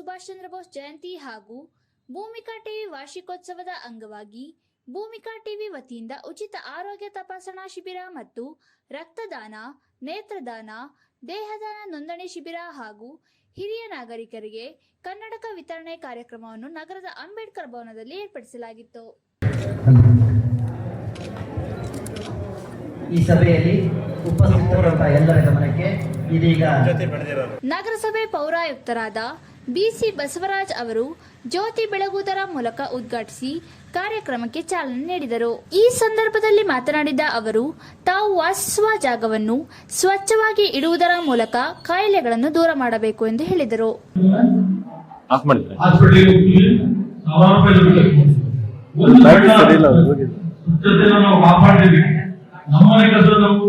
ಸುಭಾಷ್ ಚಂದ್ರ ಬೋಸ್ ಜಯಂತಿ ಹಾಗೂ ಭೂಮಿಕಾ ಟಿವಿ ವಾರ್ಷಿಕೋತ್ಸವದ ಅಂಗವಾಗಿ ಭೂಮಿಕಾ ಟಿವಿ ವತಿಯಿಂದ ಉಚಿತ ಆರೋಗ್ಯ ತಪಾಸಣಾ ಶಿಬಿರ ಮತ್ತು ರಕ್ತದಾನ ನೇತ್ರದಾನ ದೇಹದಾನ ನೋಂದಣಿ ಶಿಬಿರ ಹಾಗೂ ಹಿರಿಯ ನಾಗರಿಕರಿಗೆ ಕನ್ನಡಕ ವಿತರಣೆ ಕಾರ್ಯಕ್ರಮವನ್ನು ನಗರದ ಅಂಬೇಡ್ಕರ್ ಭವನದಲ್ಲಿ ಏರ್ಪಡಿಸಲಾಗಿತ್ತು. ಈ ಸಭೆಯಲ್ಲಿ ಎಲ್ಲರ ಗಮನಕ್ಕೆ ಇದೀಗ ನಗರಸಭೆ ಪೌರಾಯುಕ್ತರಾದ ಬಿಸಿ ಬಸವರಾಜ್ ಅವರು ಜ್ಯೋತಿ ಬೆಳಗುವುದರ ಮೂಲಕ ಉದ್ಘಾಟಿಸಿ ಕಾರ್ಯಕ್ರಮಕ್ಕೆ ಚಾಲನೆ ನೀಡಿದರು. ಈ ಸಂದರ್ಭದಲ್ಲಿ ಮಾತನಾಡಿದ ಅವರು ತಾವು ವಾಸಿಸುವ ಜಾಗವನ್ನು ಸ್ವಚ್ಛವಾಗಿ ಇಡುವುದರ ಮೂಲಕ ಕಾಯಿಲೆಗಳನ್ನು ದೂರ ಮಾಡಬೇಕು ಎಂದು ಹೇಳಿದರು. ಸಣ್ಣ ನಾವು ನಮ್ಮನೆ ಕಸ ನಾವು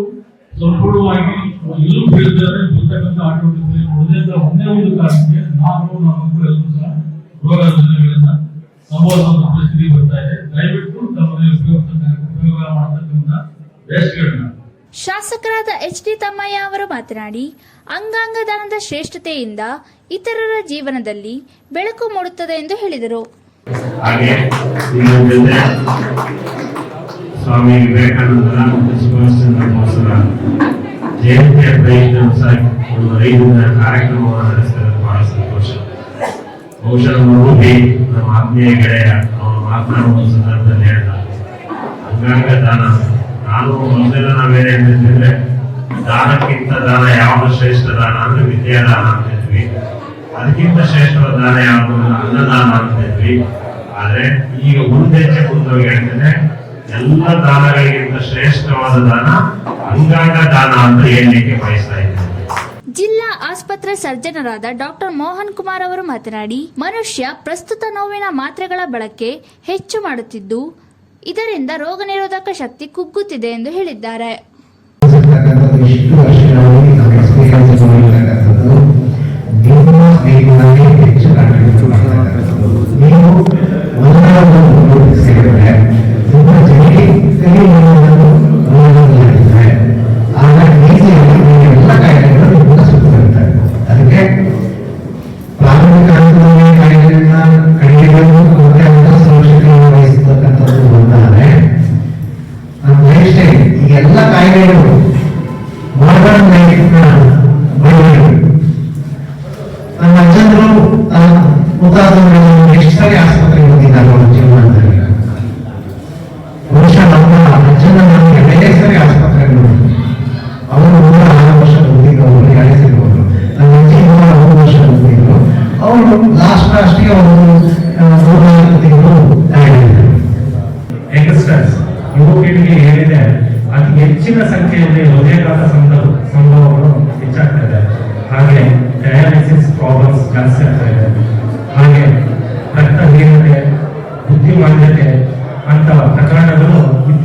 ಸಂಪೂರ್ಣವಾಗಿ ಎಲ್ಲೂ ಕೇಳಿದ್ದಾರೆ ಬರ್ತಕ್ಕಂಥ ಆಟೋಟದಲ್ಲಿ ಉಳಿದ ಒಂದೇ ಒಂದು ಕಾರಣಕ್ಕೆ ನಾನು ನಮ್ಮ ಮಕ್ಕಳೆಲ್ಲರೂ ಸಹ ರೋಗ ರುಜಿನಗಳನ್ನ ಸಂಬೋಧಿಸುವಂತ ಪರಿಸ್ಥಿತಿ ಬರ್ತಾ ಇದೆ. ದಯವಿಟ್ಟು ತಮ್ಮಲ್ಲಿ ಉಪಯೋಗ ಉಪಯೋಗ ಮಾಡತಕ್ಕಂಥ ವೇಸ್ಟ್ಗಳನ್ನ ಶಾಸಕರಾದ ಎಚ್ ಡಿ ತಮ್ಮಯ್ಯ ಅವರು ಮಾತನಾಡಿ ಅಂಗಾಂಗ ದಾನದ ಶ್ರೇಷ್ಠತೆಯಿಂದ ಇತರರ ಜೀವನದಲ್ಲಿ ಬೆಳಕು ಮೂಡುತ್ತದೆ ಎಂದು ಹೇಳಿದರು. ಹಾಗೆ ಸ್ವಾಮಿ ವಿವೇಕಾನಂದರ ಮತ್ತು ಸುಭಾಷ್ ಚಂದ್ರ ಜಯಂತಿಯ ಪ್ರಯತ್ನ ಒಂದು ಐದು ದಿನ ಕಾರ್ಯಕ್ರಮವನ್ನು ನಡೆಸಿದರೆ ಬಹಳ ಸಂತೋಷ. ಬಹುಶಃ ನಮ್ಮ ನಮ್ಮ ಆತ್ಮೀಯ ಗೆಳೆಯ ಅವನು ಮಾತನಾಡುವ ಸಂದರ್ಭದಲ್ಲಿ ಹೇಳ್ದ ಅಂಗಾಂಗ ದಾನ. ನಾನು ಮೊದಲೆಲ್ಲ ನಾವೇನು ಹೇಳ್ತಿದ್ರೆ ದಾನಕ್ಕಿಂತ ದಾನ ಯಾವುದು ಶ್ರೇಷ್ಠ ದಾನ ಅಂದ್ರೆ ವಿದ್ಯಾದಾನ ಅಂತಿದ್ವಿ ಅದಕ್ಕಿಂತ ಶ್ರೇಷ್ಠವಾದ ದಾನ ಯಾವುದು? ಅನ್ನದಾನ ಅಂತಿದ್ವಿ ಆದ್ರೆ ಈಗ ಮುಂದೆಚ್ಚೆ ಮುಂದೋಗಿ ಹೇಳ್ತೇನೆ ಎಲ್ಲ ದಾನಗಳಿಗಿಂತ ಶ್ರೇಷ್ಠವಾದ ದಾನ, ಅಂಗಾಂಗ ದಾನ ಅಂತ ಹೇಳಲಿಕ್ಕೆ ಬಯಸ್ತಾ ಇದ್ದೇನೆ. ಜಿಲ್ಲಾ ಆಸ್ಪತ್ರೆ ಸರ್ಜನರಾದ ಡಾಕ್ಟರ್ ಮೋಹನ್ ಕುಮಾರ್ ಅವರು ಮಾತನಾಡಿ, ಮನುಷ್ಯ ಪ್ರಸ್ತುತ ನೋವಿನ ಮಾತ್ರೆಗಳ ಬಳಕೆ ಹೆಚ್ಚು ಮಾಡುತ್ತಿದ್ದು, ಇದರಿಂದ ರೋಗ ನಿರೋಧಕ ಶಕ್ತಿ ಕುಗ್ಗುತ್ತಿದೆ ಎಂದು ಹೇಳಿದ್ದಾರೆ. ಸಾರಿ, ಆಸ್ಪತ್ರೆಗೆ ಹೋಗಿದ್ದಾರೆ ಜೀವನದಲ್ಲಿ. ಬಹುಶಃ ನಮ್ಮ ಅಜ್ಜನ ನಮಗೆ ಬೇರೆ ಸರಿ ಆಸ್ಪತ್ರೆಗೆ ಹೋಗಿದ್ರು ಅವರು ನೂರ ಆರು ವರ್ಷ ಹೋಗಿದ್ರು ಅವರು ಎರಡೇ ನನ್ನ ಅಜ್ಜಿ ಮೂರು ವರ್ಷ ಹೋಗಿದ್ರು ಅವರು ಲಾಸ್ಟ್ ಅಷ್ಟಿಗೆ ಅವರು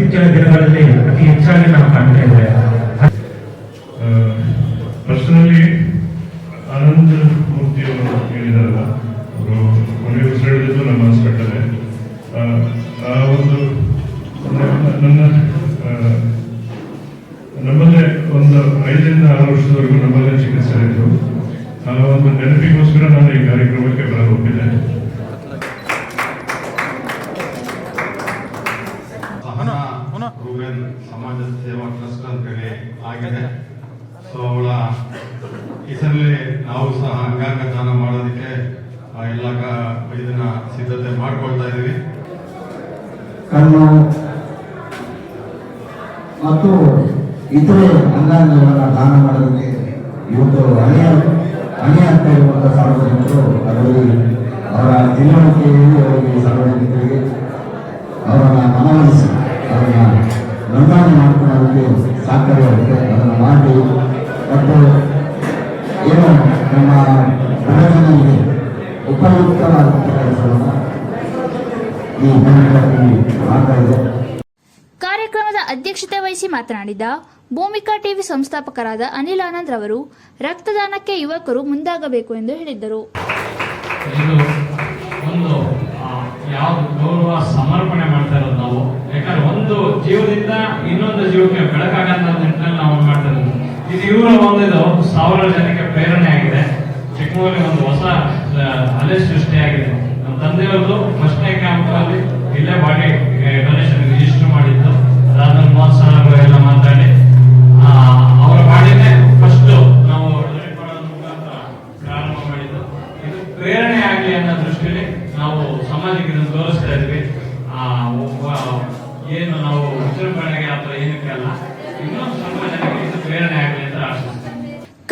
ಇತ್ತೀಚಿನ ದಿನಗಳಲ್ಲಿ ಅತಿ ಹೆಚ್ಚಾಗಿ ನಾವು ಕಾಣ್ತಾ ಇದ್ದೇವೆ ಹೆಸರಲ್ಲಿ ನಾವು ಸಹ ಅಂಗಾಂಗ ದಾನ ಮಾಡೋದಕ್ಕೆ ಎಲ್ಲ ಇದನ್ನ ಸಿದ್ಧತೆ ಮಾಡ್ಕೊಳ್ತಾ ಇದ್ದೀವಿ. ಕಣ್ಣು ಮತ್ತು ಇತರೆ ಅಂಗಾಂಗಗಳನ್ನು ದಾನ ಮಾಡೋದಕ್ಕೆ ಇವತ್ತು ಹಣೆ ಆಗ್ತಾ ಇರುವಂತಹ ಸಾರ್ವಜನಿಕರು ಅದರಲ್ಲಿ ಅವರ ತಿಳುವಳಿಕೆಯಲ್ಲಿ ಅವರಿಗೆ ಸಾರ್ವಜನಿಕರಿಗೆ ಬಡಜನರಿಗೆ ಉಪಯುಕ್ತವಾದಂಥ ಕಾರ್ಯಕ್ರಮದ ಅಧ್ಯಕ್ಷತೆ ವಹಿಸಿ ಮಾತನಾಡಿದ ಭೂಮಿಕಾ ಟಿವಿ ಸಂಸ್ಥಾಪಕರಾದ ಅನಿಲ್ ಆನಂದ್ ರವರು, ರಕ್ತದಾನಕ್ಕೆ ಯುವಕರು ಮುಂದಾಗಬೇಕು ಎಂದು ಹೇಳಿದ್ದರು. ಗೌರವ ಸಮರ್ಪಣೆ ಮಾಡ್ತಾ ಇರೋದು ನಾವು. ಯಾಕಂದ್ರೆ ಒಂದು ಜೀವದಿಂದ ಇನ್ನೊಂದು ಜೀವಕ್ಕೆ ಬೆಳಕಾಗಂತ ನಿಟ್ಟಿನಲ್ಲಿ ನಾವು ಮಾಡ್ತಾ ಇರೋದು. ಇದು ಇವರ ಒಂದು ಇದು ಸಾವಿರ ಜನಕ್ಕೆ ಪ್ರೇರಣೆ ಆಗಿದೆ. ಚಿಕ್ಕಮಗಳೂರಿಗೆ ಒಂದು ಹೊಸ ಅಲೆ ಸೃಷ್ಟಿಯಾಗಿದೆ. ನಮ್ಮ ತಂದೆಯವ್ರದ್ದು ಫಸ್ಟ್ನೇ ಕ್ಯಾಂಪ್ ಅಲ್ಲಿ ಇಲ್ಲೇ ಬಾಡಿ ಡೊನೇಷನ್ ರಿಜಿಸ್ಟರ್ ಮಾಡಿದ್ದು. ಅದಾದ್ಮೇಲೆ ಮೋಹನ್ ಸರ್ ಎಲ್ಲ ಮಾತಾಡಿ. ಅವರ ಬಾಡಿನೇ ಫಸ್ಟ್ ನಾವು ಪ್ರಾರಂಭ ಮಾಡಿದ್ದು. ಇದು ಪ್ರೇರಣೆ ಆಗಲಿ ಅನ್ನೋ ದೃಷ್ಟಿಯಲ್ಲಿ ನಾವು ಸಮಾಜಕ್ಕೆ ಇದನ್ನು ತೋರಿಸ್ತಾ ಇದ್ವಿ. ಏನು ನಾವು ವಿಜೃಂಭಣೆಗೆ ಅಥವಾ ಏನಕ್ಕೆ ಅಲ್ಲ, ಇನ್ನೊಂದು ಸಮಾಜಕ್ಕೆ ಇದು ಪ್ರೇರಣೆ ಆಗಲಿ ಅಂತ ಆಶಿಸ್ತೀನಿ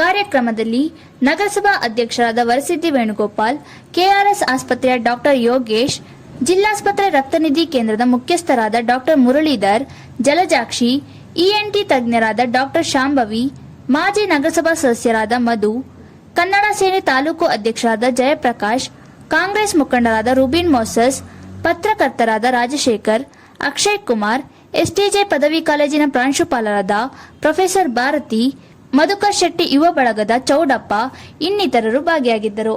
ಕಾರ್ಯಕ್ರಮದಲ್ಲಿ ನಗರಸಭಾ ಅಧ್ಯಕ್ಷರಾದ ವರಸಿದ್ದಿ ವೇಣುಗೋಪಾಲ್, ಕೆಆರ್ಎಸ್ ಆಸ್ಪತ್ರೆಯ ಡಾಕ್ಟರ್ ಯೋಗೇಶ್, ಜಿಲ್ಲಾಸ್ಪತ್ರೆ ರಕ್ತನಿಧಿ ಕೇಂದ್ರದ ಮುಖ್ಯಸ್ಥರಾದ ಡಾಕ್ಟರ್ ಮುರಳೀಧರ್, ಜಲಜಾಕ್ಷಿ ಇಎನ್ಟಿ ತಜ್ಞರಾದ ಡಾಕ್ಟರ್ ಶಾಂಭವಿ, ಮಾಜಿ ನಗರಸಭಾ ಸದಸ್ಯರಾದ ಮಧು, ಕನ್ನಡ ಸೇನೆ ತಾಲೂಕು ಅಧ್ಯಕ್ಷರಾದ ಜಯಪ್ರಕಾಶ್, ಕಾಂಗ್ರೆಸ್ ಮುಖಂಡರಾದ ರುಬಿನ್ ಮೋಸಸ್, ಪತ್ರಕರ್ತರಾದ ರಾಜಶೇಖರ್, ಅಕ್ಷಯ್ ಕುಮಾರ್, ಎಸ್ಟಿಜೆ ಪದವಿ ಕಾಲೇಜಿನ ಪ್ರಾಂಶುಪಾಲರಾದ ಪ್ರೊಫೆಸರ್ ಭಾರತಿ ಮಧುಕರ್ ಶೆಟ್ಟಿ ಯುವ ಬಳಗದ ಚೌಡಪ್ಪ ಇನ್ನಿತರರು ಭಾಗಿಯಾಗಿದ್ದರು